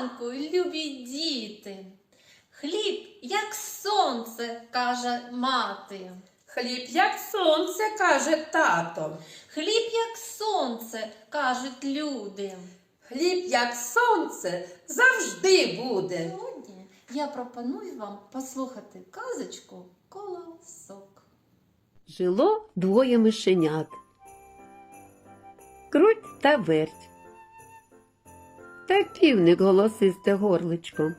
ранку, любі діти. Хліб, як сонце, каже мати. Хліб, як сонце, каже тато. Хліб, як сонце, кажуть люди. Хліб, як сонце, завжди буде. Сьогодні я пропоную вам послухати казочку колосок. Жило двоє мишенят. Круть та верть. Та півник голосисте горличко.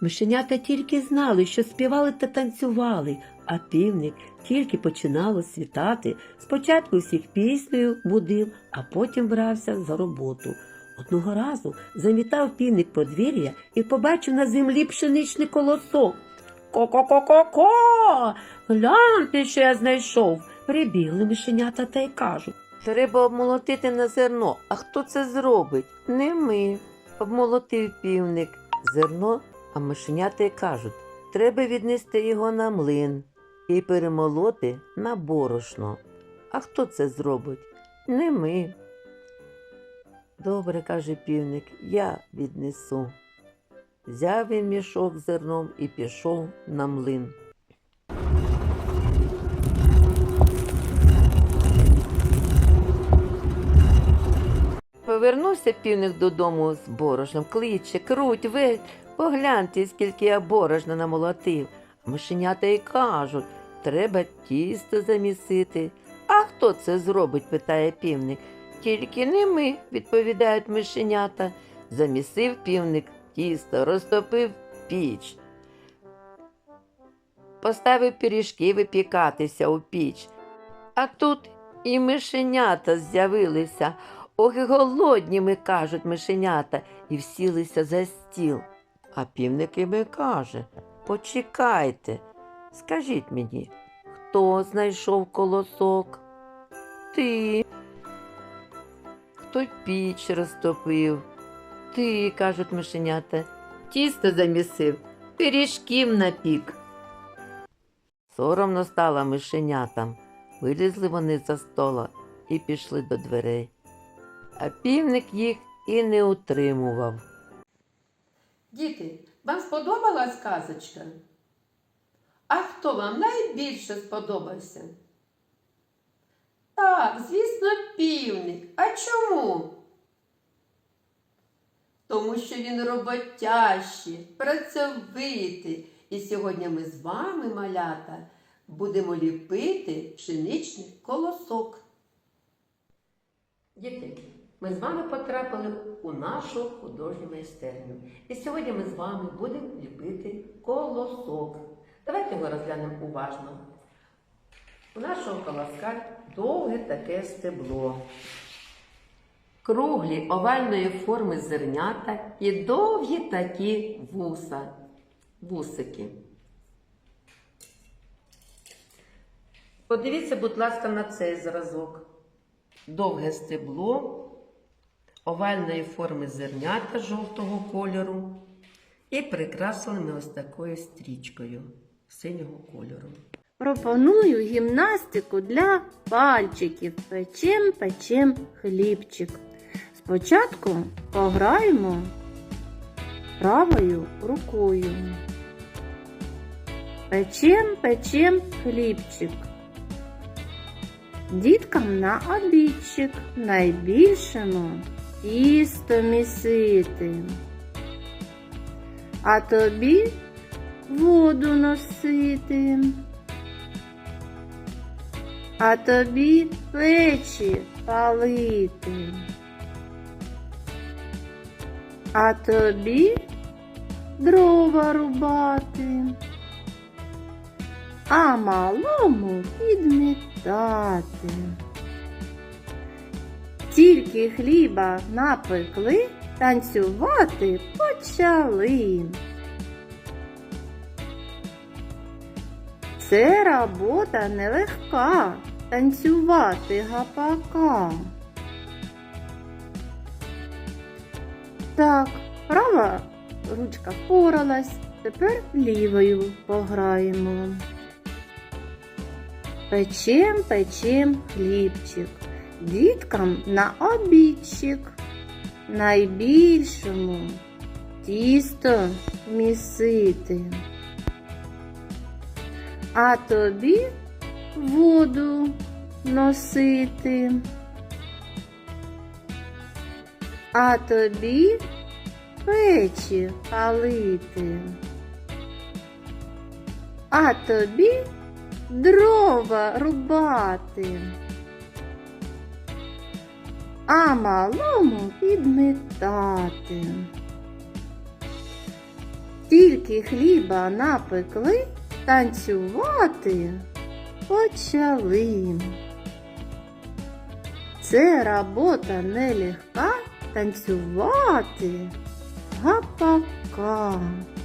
Мишенята тільки знали, що співали та танцювали, а півник тільки починало світати. Спочатку всіх піснею будив, а потім брався за роботу. Одного разу замітав півник подвір'я і побачив на землі пшеничний колосок. Ко-ко-ко-ко-ко! Гляньте, що я знайшов. Прибігли мишенята та й кажуть. Треба обмолотити на зерно. А хто це зробить? Не ми. Обмолотив півник зерно, а мишенята й кажуть, треба віднести його на млин і перемолоти на борошно. А хто це зробить? Не ми. Добре, каже півник, я віднесу. Взяв він мішок зерном і пішов на млин. Повернувся півник додому з борошном, кличе, круть, весь, погляньте, скільки я борошна намолотив. Мишенята й кажуть, треба тісто замісити. А хто це зробить? питає півник. Тільки не ми, відповідають мишенята. Замісив півник тісто, розтопив піч. Поставив пиріжки випікатися у піч. А тут і мишенята з'явилися. Ох, і голодні ми, кажуть мишенята, і всілися за стіл. А півник іми каже Почекайте, скажіть мені, хто знайшов колосок? Ти. Хто піч розтопив? Ти, кажуть мишенята, тісто замісив, пиріжків напік. Соромно стало мишенятам. Вилізли вони за стола і пішли до дверей. А півник їх і не утримував. Діти, вам сподобалась казочка? А хто вам найбільше сподобався? Так, звісно, півник. А чому? Тому що він роботящий, працьовитий. І сьогодні ми з вами, малята, будемо ліпити пшеничний колосок. Діти, ми з вами потрапили у нашу художню майстерню. І сьогодні ми з вами будемо ліпити колосок. Давайте його розглянемо уважно. У нашого колоска довге таке стебло. Круглі овальної форми зернята і довгі такі вуса, вусики. Подивіться, будь ласка, на цей зразок. Довге стебло, овальної форми зернята жовтого кольору і прикрасили ось такою стрічкою синього кольору. Пропоную гімнастику для пальчиків. Печем, печем хлібчик. Спочатку пограємо правою рукою. Печем, печем хлібчик. Діткам на обідчик найбільшому тісто місити. А тобі воду носити. А тобі печі палити. А тобі дрова рубати. А малому підмітати. Тільки хліба напекли, танцювати почали. Це робота нелегка, танцювати гапака. Так, права ручка впоралась, тепер лівою пограємо. Печем, печем хлібчик, діткам на обідчик. найбільшому тісто місити. А тобі воду носити. А тобі печі палити. А тобі дрова рубати. А малому підмітати. Тільки хліба напекли, танцювати почали. Це робота нелегка танцювати. Гапака,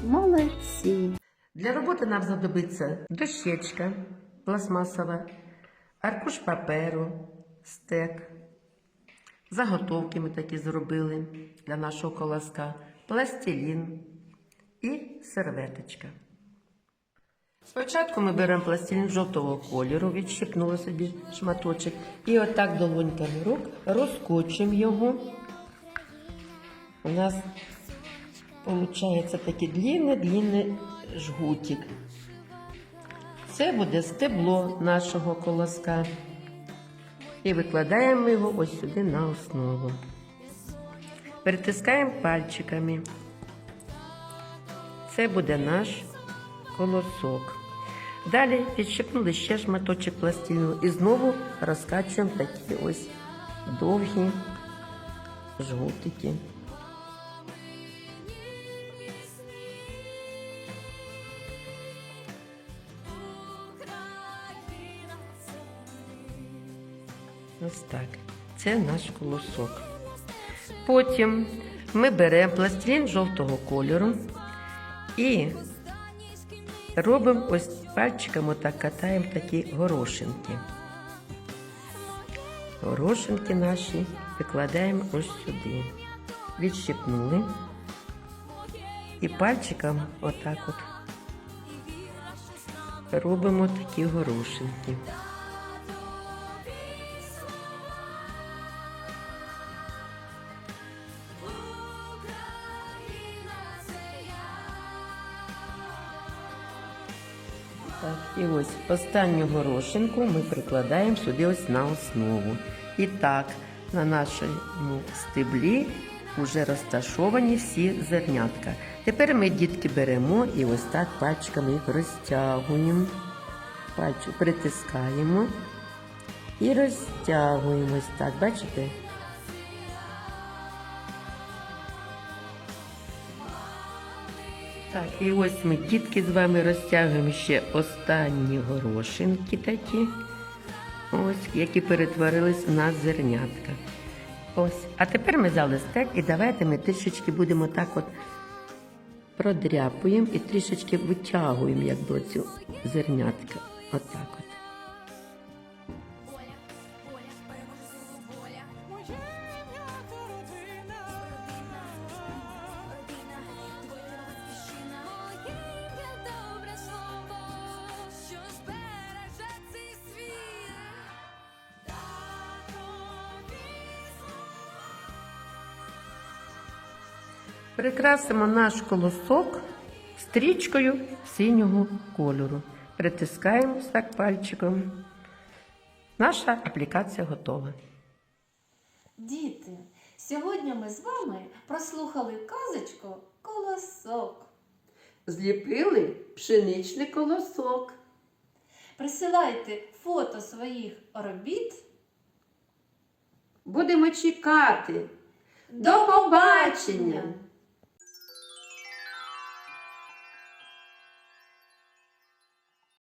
молодці. Для роботи нам знадобиться дощечка пластмасова, аркуш паперу, стек. Заготовки ми такі зробили для нашого колоска, пластилін і серветочка. Спочатку ми беремо пластилін жовтого кольору, відщипнули собі шматочок, і отак долоньками рук розкочуємо його. У нас Получається такий длинний-длинний жгутик. Це буде стебло нашого колоска. І викладаємо його ось сюди на основу. Перетискаємо пальчиками. Це буде наш колосок. Далі підщипнули ще шматочок пластиліну і знову розкачуємо такі ось довгі жгутики. Ось так. Це наш колосок. Потім ми беремо пластилін жовтого кольору і робимо ось пальчиком, отак катаємо такі горошинки. Горошинки наші викладаємо ось сюди. Відщипнули. І пальчиком отак от робимо такі горошинки. Так, і ось останню горошинку ми прикладаємо сюди ось на основу. І так, на нашому стеблі вже розташовані всі зернятка. Тепер ми, дітки, беремо і ось так пальчиками їх розтягуємо. Пальчик притискаємо і розтягуємо ось так, бачите? Так, і ось ми, дітки, з вами розтягуємо ще останні горошинки такі, ось, які перетворились на зернятка. Ось. А тепер ми взяли стек і давайте ми трішечки будемо так от продряпуємо і трішечки витягуємо, як якби оцю зернятка. Отак от. Прикрасимо наш колосок стрічкою синього кольору. Притискаємо так пальчиком. Наша аплікація готова. Діти, сьогодні ми з вами прослухали казочку Колосок. Зліпили пшеничний колосок. Присилайте фото своїх робіт. Будемо чекати. До побачення!